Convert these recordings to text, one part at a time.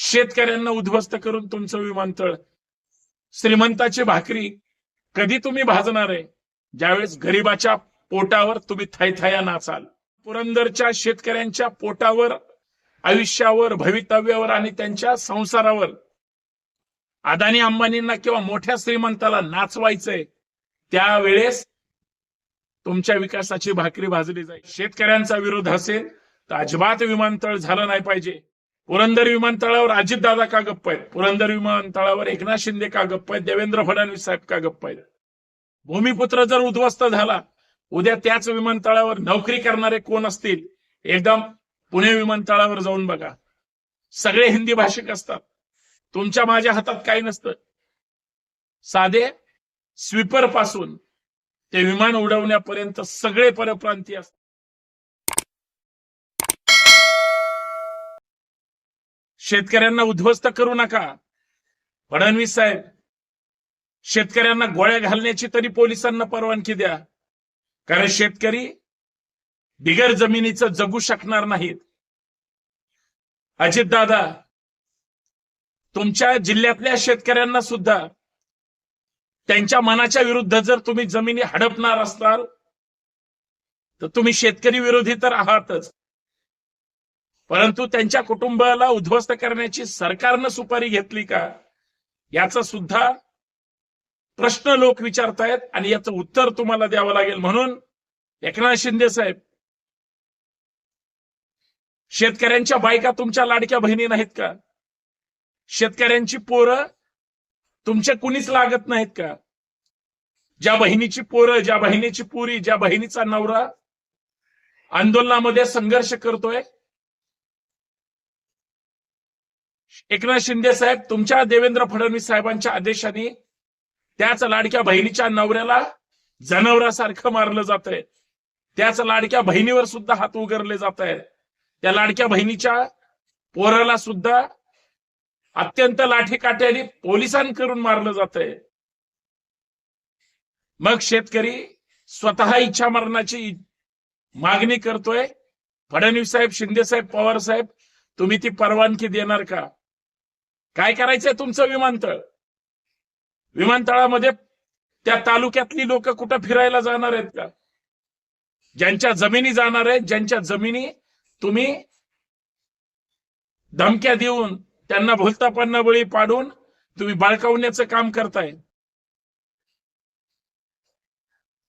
शेतकऱ्यांना उद्ध्वस्त करून तुमचं विमानतळ श्रीमंताची भाकरी कधी तुम्ही भाजणार आहे? ज्यावेळेस गरीबाच्या पोटावर तुम्ही थैथया नाचाल. पुरंदरच्या शेतकऱ्यांच्या पोटावर आयुष्यावर भवितव्यावर आणि त्यांच्या संसारावर अदानी अंबानींना किंवा मोठ्या श्रीमंताला नाचवायचंय त्यावेळेस तुमच्या विकासाची भाकरी भाजली जाईल. शेतकऱ्यांचा विरोध असेल तर अजिबात विमानतळ झालं नाही पाहिजे. पुरंदर विमानतळावर अजितदादा का गप्प आहेत? पुरंदर विमानतळावर एकनाथ शिंदे का गप्प आहेत? देवेंद्र फडणवीस साहेब का गप्प आहेत? भूमिपुत्र जर उद्ध्वस्त झाला उद्या त्याच विमानतळावर नोकरी करणारे कोण असतील? एकदम पुणे विमानतळावर जाऊन बघा. सगळे हिंदी भाषिक असतात. तुमच्या माझ्या हातात काही नसतं. साधे स्वीपरपासून ते विमान उडवण्यापर्यंत सगळे परप्रांतीय असतात. शेतकऱ्यांना उद्ध्वस्त करू नका. फडणवीस साहेब शेतकऱ्यांना गोळ्या घालण्याची तरी पोलिसांना परवानगी द्या. कारण शेतकरी बिगर जमिनीचं जगू शकणार नाहीत. अजितदादा तुमच्या जिल्ह्यातल्या शेतकऱ्यांना सुद्धा त्यांच्या मनाच्या विरुद्ध जर तुम्ही जमिनी हडपणार असाल तर तुम्ही शेतकरी विरोधी तर आहातच. परंतु त्यांच्या कुटुंबाला उद्ध्वस्त करण्याची सरकारनं सुपारी घेतली का? याचा सुद्धा प्रश्न लोक विचारतायत आणि याचं उत्तर तुम्हाला द्यावं लागेल. म्हणून एकनाथ शिंदे साहेब शेतकऱ्यांच्या बायका तुमच्या लाडक्या बहिणी नाहीत का? शेतकऱ्यांची पोरं तुमच्या कुणीच लागत नाहीत का? ज्या बहिणीची पोरं ज्या बहिणीची पुरी ज्या बहिणीचा नवरा आंदोलनामध्ये संघर्ष करतोय एकनाथ शिंदे साहेब तुमच्या देवेंद्र फडणवीस साहेबांच्या आदेशाने त्याच लाडक्या बहिणीच्या नवऱ्याला जनावरासारखं मारलं जात आहे त्याच लाडक्या बहिणीवर सुद्धा हात उगरले जात आहेत त्या लाडक्या बहिणीच्या पोराला सुद्धा अत्यंत लाठीकाट्याने पोलिसांकडून मारलं जात आहे मग शेतकरी स्वतः इच्छा मरणाची मागणी करतोय. फडणवीस साहेब शिंदे साहेब पवार साहेब तुम्ही ती परवानगी देणार का? काय करायचंय तुमचं विमानतळ? विमानतळामध्ये त्या तालुक्यातली लोक कुठं फिरायला जाणार आहेत का? ज्यांच्या जमिनी जाणार आहेत ज्यांच्या जमिनी तुम्ही धमक्या देऊन त्यांना भूलतापांना बळी पाडून तुम्ही बाळकावण्याचं काम करताय.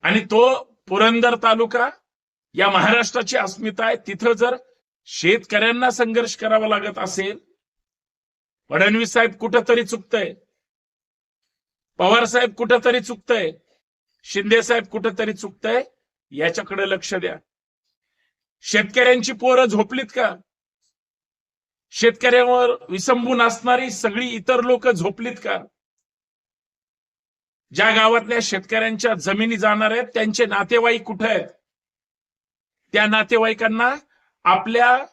आणि तो पुरंदर तालुका या महाराष्ट्राची अस्मिता आहे. तिथं जर शेतकऱ्यांना संघर्ष करावा लागत असेल फडणवीस साहेब कुठंतरी चुकतंय. पवार साहेब कुठंतरी चुकतंय. शिंदे साहेब कुठंतरी चुकतंय याच्याकडे लक्ष द्या. शेतकऱ्यांची पोरं झोपलीत का? शेतकऱ्यांवर विसंबून असणारी सगळी इतर लोक झोपलीत का? ज्या गावातल्या शेतकऱ्यांच्या जमिनी जाणार आहेत त्यांचे नातेवाईक कुठे आहेत? त्या नातेवाईकांना आपल्या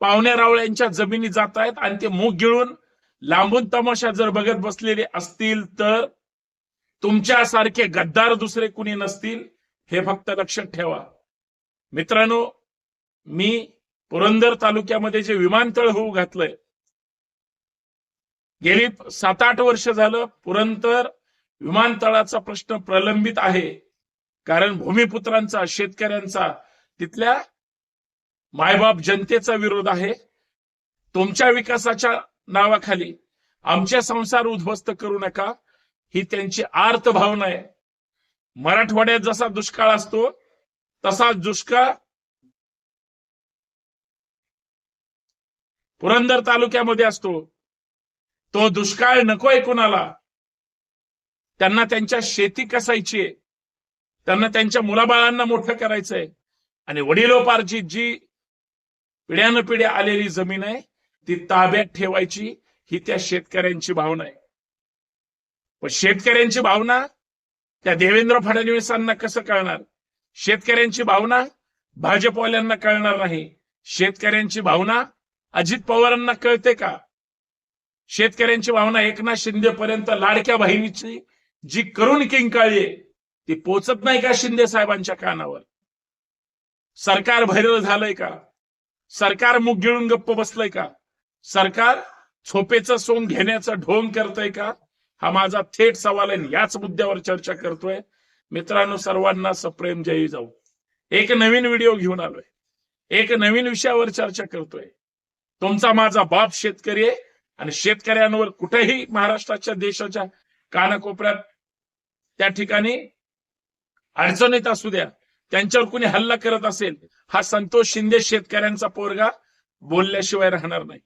पाहुण्या रावळ्यांच्या जमिनी जात आहेत आणि ते मुख गिळून लांबून तमाशा जर बघत बसलेले असतील तर तुमच्यासारखे गद्दार दुसरे कुणी नसतील हे फक्त लक्षात ठेवा. मित्रांनो मी पुरंदर तालुक्यामध्ये जे विमानतळ होऊ घातलंय गेली सात आठ वर्ष झालं पुरंदर विमानतळाचा प्रश्न प्रलंबित आहे. कारण भूमिपुत्रांचा शेतकऱ्यांचा तिथल्या मायबाप जनतेचा विरोध आहे. तुमच्या विकासाच्या नावाखाली आमच्या संसार उद्ध्वस्त करू नका. ही त्यांची आर्त भावना आहे. मराठवाड्यात जसा दुष्काळ असतो तसा दुष्काळ पुरंदर तालुक्यामध्ये असतो. तो दुष्काळ नकोय कुणाला. त्यांना त्यांच्या शेती कसायची त्यांना त्यांच्या मुलाबाळांना मोठं करायचंय. आणि वडिलोपार्जित जी पिढ्यानं पिढ्या आलेली जमीन आहे ती ताब्यात ठेवायची ही त्या शेतकऱ्यांची भावना आहे. पण शेतकऱ्यांची भावना त्या देवेंद्र फडणवीसांना कसं कळणार? शेतकऱ्यांची भावना भाजपवाल्यांना कळणार नाही. शेतकऱ्यांची भावना अजित पवारांना कळते का? शेतकऱ्यांची भावना एकनाथ शिंदे पर्यंत लाडक्या बहिणीची जी करून किंकाळी ती पोचत नाही का शिंदे साहेबांच्या कानावर? सरकार भैरव झालंय का? सरकार मुख गिळून गप्प बसलंय का? सरकार झोपेचं सोंग घेण्याचा ढोंग करतय का? हा माझा थेट सवाल आहे याच मुद्द्यावर चर्चा करतोय. मित्रांनो सर्वांना सप्रेम जयी जाऊ. एक नवीन व्हिडिओ घेऊन आलोय. एक नवीन विषयावर चर्चा करतोय. तुमचा माझा बाप शेतकरी आहे आणि शेतकऱ्यांवर कुठेही महाराष्ट्राच्या देशाच्या कानाकोपऱ्यात त्या ठिकाणी अडचणीत असू द्या. त्यांच्यावर कुणी हल्ला करत असेल हा संतोष शिंदे शेतकऱ्यांचा पोरगा बोलल्याशिवाय राहणार नाही.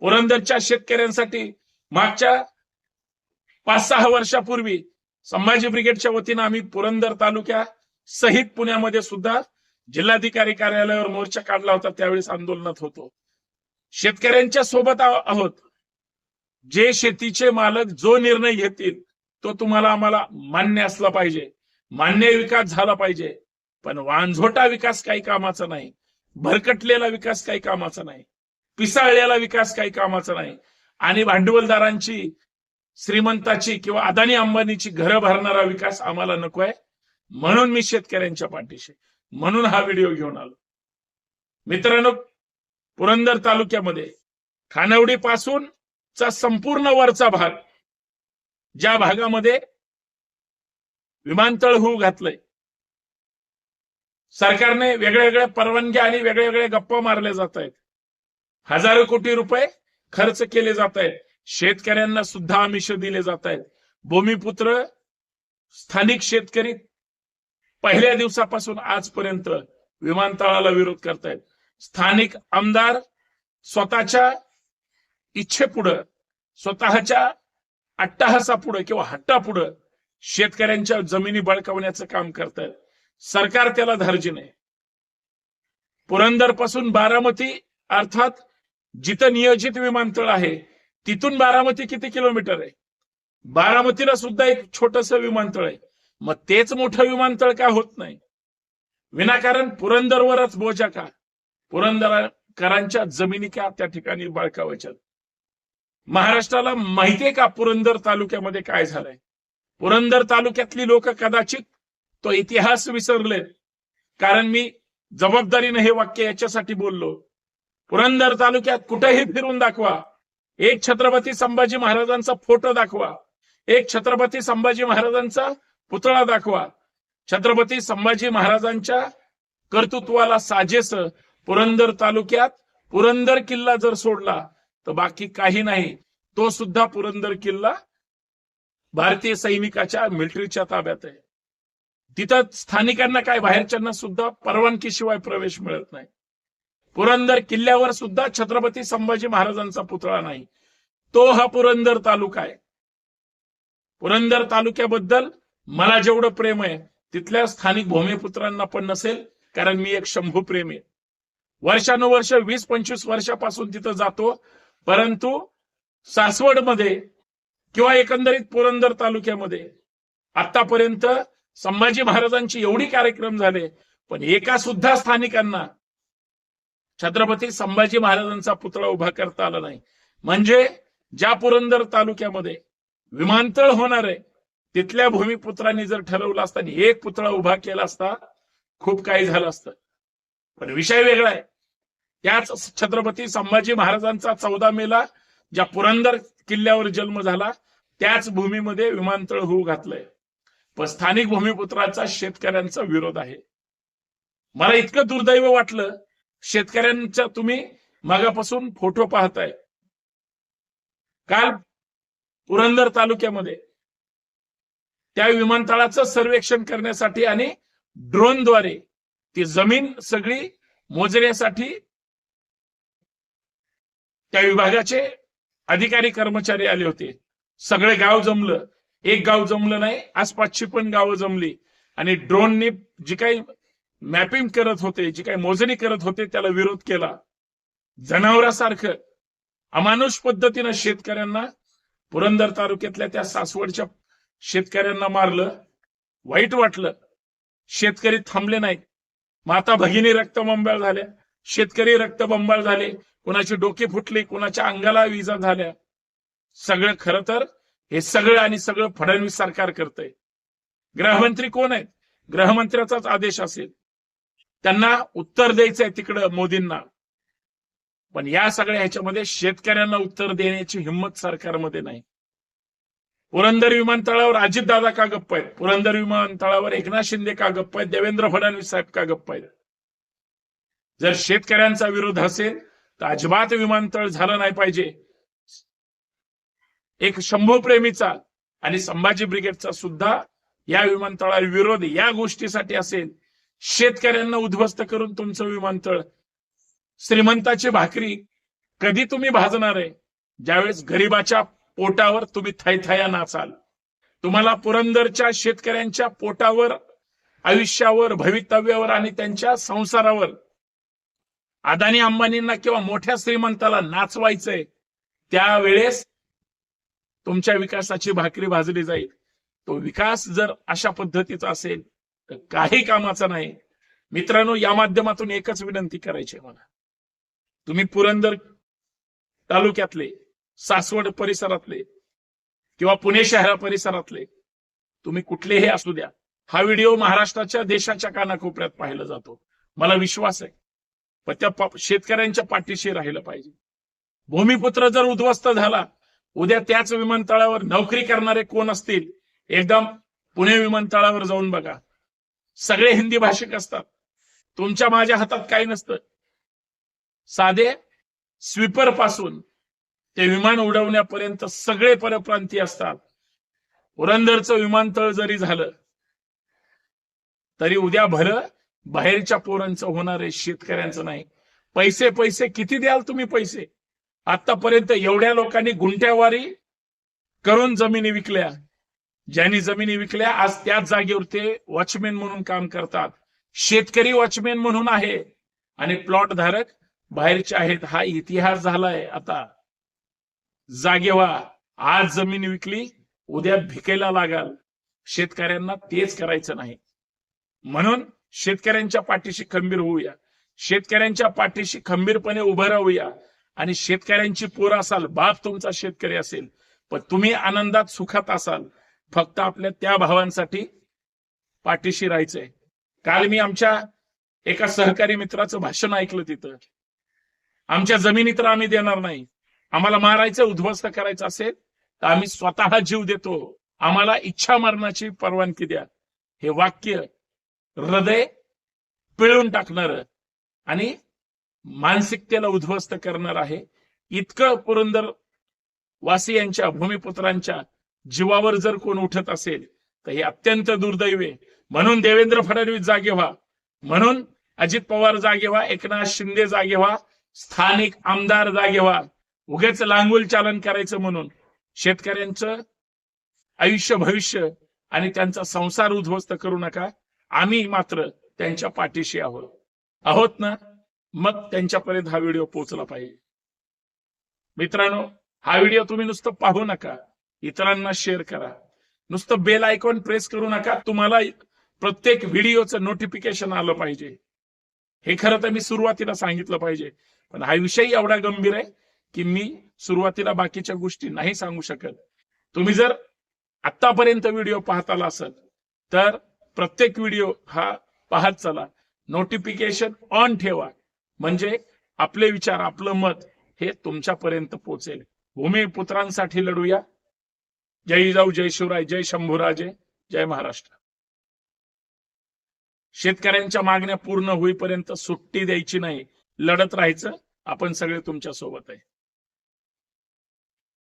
पुरंदरच्या शेतकऱ्यांसाठी मागच्या पाच सहा वर्षापूर्वी संभाजी ब्रिगेडच्या वतीनं आम्ही पुरंदर तालुक्या सहित पुण्यामध्ये सुद्धा जिल्हाधिकारी कार्यालयावर मोर्चा काढला होता त्यावेळेस आंदोलनात होतो. शेतकऱ्यांच्या सोबत आहोत. जे शेतीचे मालक जो निर्णय घेतील तो तुम्हाला आम्हाला मान्य असला पाहिजे. मान्य विकास झाला पाहिजे. पण वांझोटा विकास काही कामाचा नाही. भरकटलेला विकास काही कामाचा नाही. पिसाळलेला विकास काही कामाचा नाही. आणि भांडवलदारांची श्रीमंताची किंवा अदानी अंबानीची घरं भरणारा विकास आम्हाला नको आहे. म्हणून मी शेतकऱ्यांच्या पाठीशी. म्हणून हा व्हिडिओ घेऊन आलो. मित्रांनो पुरंदर तालुक्यामध्ये खानवडी पासून चा संपूर्ण वरचा भाग ज्या भागामध्ये विमानतळ होऊ घातलंय. सरकारने वेगळ्या वेगळ्या परवानग्या आणि वेगळ्या वेगळ्या गप्पा मारल्या जात आहेत हजारो कोटी रुपये खर्च केले जात आहेत शेतकऱ्यांना सुद्धा आमिष दिले जात आहेत भूमिपुत्र स्थानिक शेतकरी पहिल्या दिवसापासून आजपर्यंत विमानतळाला विरोध करतायत. स्थानिक आमदार स्वतःच्या इच्छेपुढं स्वतःच्या अट्टाहासापुढं किंवा हट्टापुढं शेतकऱ्यांच्या जमिनी बळकावण्याचं काम करत सरकार त्याला धार्जिन आहे पुरंदरपासून बारामती अर्थात जिथं नियोजित विमानतळ आहे तिथून बारामती किती किलोमीटर आहे? बारामतीला सुद्धा एक छोटस विमानतळ आहे. मग तेच मोठं विमानतळ का होत नाही? विनाकारण पुरंदरवरच बोजा का? पुरंदरकरांच्या जमिनी का त्या ठिकाणी बळकावायच्या महाराष्ट्राला माहितीये का पुरंदर तालुक्यामध्ये काय झालंय? पुरंदर तालुक्यातली लोक कदाचित तो इतिहास विसरलेत. कारण मी जबाबदारीने हे वाक्य याच्यासाठी बोललो. पुरंदर तालुक्यात कुठेही फिरून दाखवा. एक छत्रपती संभाजी महाराजांचा फोटो दाखवा. एक छत्रपती संभाजी महाराजांचा पुतळा दाखवा. छत्रपती संभाजी महाराजांच्या कर्तृत्वाला साजेस पुरंदर तालुक्यात पुरंदर किल्ला जर सोडला तर बाकी काही नाही. तो सुद्धा पुरंदर किल्ला भारतीय सैनिकाच्या मिलिटरीच्या ताब्यात आहे. तिथं स्थानिकांना काय बाहेरच्यांना सुद्धा परवानगीशिवाय प्रवेश मिळत नाही. पुरंदर किल्ल्यावर सुद्धा छत्रपती संभाजी महाराजांचा पुतळा नाही. तो हा पुरंदर तालुका आहे. पुरंदर तालुक्याबद्दल मला जेवढं प्रेम आहे तिथल्या स्थानिक भूमिपुत्रांना पण नसेल कारण मी एक शंभू प्रेमी आहे. वर्षानुवर्ष वीस पंचवीस वर्षापासून तिथं जातो परंतु सासवडमध्ये किंवा एकंदरीत पुरंदर तालुक्यामध्ये. आतापर्यंत संभाजी महाराजांचे एवढी कार्यक्रम झाले पण एका सुद्धा स्थानिकांना छत्रपती संभाजी महाराजांचा पुतळा उभा करता आला नाही. म्हणजे ज्या पुरंदर तालुक्यामध्ये विमानतळ होणार आहे तिथल्या भूमिपुत्रांनी जर ठरवलं असतं आणि एक पुतळा उभा केला असता खूप काही झालं असतं. पण विषय वेगळा आहे. त्याच छत्रपती संभाजी महाराजांचा चौदा मेला ज्या पुरंदर किल्ल्यावर जन्म झाला त्याच भूमीमध्ये विमानतळ होऊ घातलंय. पण स्थानिक भूमिपुत्राचा शेतकऱ्यांचा विरोध आहे. मला इतकं दुर्दैव वाटलं शेतकऱ्यांचा तुम्ही मागापासून फोटो पाहताय. काल पुरंदर तालुक्यामध्ये त्या विमानतळाचं सर्वेक्षण करण्यासाठी आणि ड्रोनद्वारे ती जमीन सगळी मोजण्यासाठी त्या विभागाचे अधिकारी कर्मचारी आले होते. सगळे गाव जमलं. एक गाव जमलं नाही आसपासची पण गावं जमली. आणि ड्रोनने जी काही मॅपिंग करत होते जी काही मोजणी करत होते त्याला विरोध केला. जनावरासारखं. अमानुष पद्धतीनं शेतकऱ्यांना पुरंदर तालुक्यातल्या त्या सासवडच्या शेतकऱ्यांना मारलं. वाईट वाटलं. शेतकरी थांबले नाहीत. माता भगिनी रक्तबंबाळ झाल्या. शेतकरी रक्तबंबाळ झाले कुणाची डोके फुटली कुणाच्या अंगाला विजा झाल्या. सगळं खरं तर हे सगळं आणि सगळं फडणवीस सरकार करतंय. गृहमंत्री कोण आहेत? गृहमंत्र्याचाच आदेश असेल. त्यांना उत्तर द्यायचंय तिकडं मोदींना. पण या सगळ्या ह्याच्यामध्ये शेतकऱ्यांना उत्तर देण्याची हिंमत सरकारमध्ये नाही. पुरंदर विमानतळावर अजितदादा का गप्प आहेत? पुरंदर विमानतळावर एकनाथ शिंदे का गप्प आहेत? देवेंद्र फडणवीस साहेब का गप्प आहेत? जर शेतकऱ्यांचा विरोध असेल तर अजिबात विमानतळ झालं नाही पाहिजे. एक शंभो प्रेमीचा आणि संभाजी ब्रिगेडचा सुद्धा या विमानतळावर विरोध या गोष्टीसाठी असेल. शेतकऱ्यांना उद्ध्वस्त करून तुमचं विमानतळ श्रीमंताची भाकरी कधी तुम्ही भाजणार आहे? ज्यावेळेस गरिबाच्या पोटावर तुम्ही थैथया नाचाल. तुम्हाला पुरंदरच्या शेतकऱ्यांच्या पोटावर आयुष्यावर भवितव्यावर आणि त्यांच्या संसारावर अदानी अंबानींना किंवा मोठ्या श्रीमंताला नाचवायचंय त्यावेळेस तुमच्या विकासाची भाकरी भाजली जाईल. तो विकास जर अशा पद्धतीचा असेल तर काही कामाचा नाही. मित्रांनो या माध्यमातून एकच विनंती करायची मला. तुम्ही पुरंदर तालुक्यातले सासवड परिसरातले किंवा पुणे शहरा परिसरातले तुम्ही कुठलेही असू द्या. हा व्हिडिओ महाराष्ट्राच्या देशाच्या कानाकोपऱ्यात पाहिला जातो. मला विश्वास आहे. पण त्या शेतकऱ्यांच्या पाठीशी राहिलं पाहिजे. भूमिपुत्र जर उद्ध्वस्त झाला उद्या त्याच विमानतळावर नोकरी करणारे कोण असतील एकदम पुणे विमानतळावर जाऊन बघा. सगळे हिंदी भाषिक असतात. तुमच्या माझ्या हातात काही नसतं. साधे स्वीपरपासून ते विमान उडवण्यापर्यंत सगळे परप्रांतीय असतात. पुरंदरचं विमानतळ जरी झालं तरी उद्या भलं बाहेरच्या पोरांचं होणार आहे शेतकऱ्यांचं नाही. पैसे पैसे किती द्याल तुम्ही पैसे? आतापर्यंत एवढ्या लोकांनी गुंठ्यावारी करून जमिनी विकल्या. ज्यांनी जमिनी विकल्या आज त्याच जागेवर ते वॉचमॅन म्हणून काम करतात. शेतकरी वॉचमॅन म्हणून आहे. आणि प्लॉट धारक बाहेरचे आहेत. हा इतिहास झालाय आता. जागे व्हा आज जमीन विकली उद्या भिकेला लागाल. शेतकऱ्यांना तेच करायचं नाही. म्हणून शेतकऱ्यांच्या पाठीशी खंबीर होऊया. शेतकऱ्यांच्या पाठीशी खंबीरपणे उभं राहूया. आणि शेतकऱ्यांची पोर असाल बाप तुमचा शेतकरी असेल पण तुम्ही आनंदात सुखात असाल फक्त आपल्या त्या भावांसाठी पाठीशी राहायचंय. काल मी आमच्या एका सहकारी मित्राचं भाषण ऐकलं तिथं. आमच्या जमिनी तर आम्ही देणार नाही. आम्हाला मारायचं उद्ध्वस्त करायचं असेल तर आम्ही स्वतः जीव देतो. आम्हाला इच्छा मरणाची परवानगी द्या. हे वाक्य हृदय पिळून टाकणार आणि मानसिकतेला उद्ध्वस्त करणार आहे. इतकं पुरंदर वासियांच्या भूमिपुत्रांच्या जीवावर जर कोण उठत असेल तर हे अत्यंत दुर्दैव म्हणून देवेंद्र फडणवीस जागे व्हा. म्हणून अजित पवार जागे व्हा एकनाथ शिंदे जागे व्हा स्थानिक आमदार जागे व्हा. उगेच लांगुल चालन करायचं म्हणून शेतकऱ्यांचं आयुष्य भविष्य आणि त्यांचा संसार उद्ध्वस्त करू नका. आम्ही मात्र त्यांच्या पाठीशी आहोत. आहोत ना? मग त्यांच्यापर्यंत हा व्हिडिओ पोहोचला पाहिजे. मित्रांनो हा व्हिडिओ तुम्ही नुसतं पाहू नका. इतरांना शेअर करा. नुसतं बेल आयकॉन प्रेस करू नका. तुम्हाला प्रत्येक व्हिडिओचं नोटिफिकेशन आलं पाहिजे. हे खरं तर मी सुरुवातीला सांगितलं पाहिजे. पण हा विषय एवढा गंभीर आहे की मी सुरुवातीला बाकीच्या गोष्टी नाही सांगू शकत. तुम्ही जर आतापर्यंत व्हिडिओ पाहत आला असेल तर प्रत्येक व्हिडिओ हा पाहत चला. नोटिफिकेशन ऑन ठेवा. म्हणजे आपले विचार आपलं मत हे तुमच्यापर्यंत पोहोचेल भूमिपुत्रांसाठी लढूया. जय जाऊ जय शिवराय जय शंभूराजे जय महाराष्ट्र. शेतकऱ्यांच्या मागण्या पूर्ण होईपर्यंत सुट्टी द्यायची नाही. लढत राहायचं. आपण सगळे तुमच्यासोबत आहे.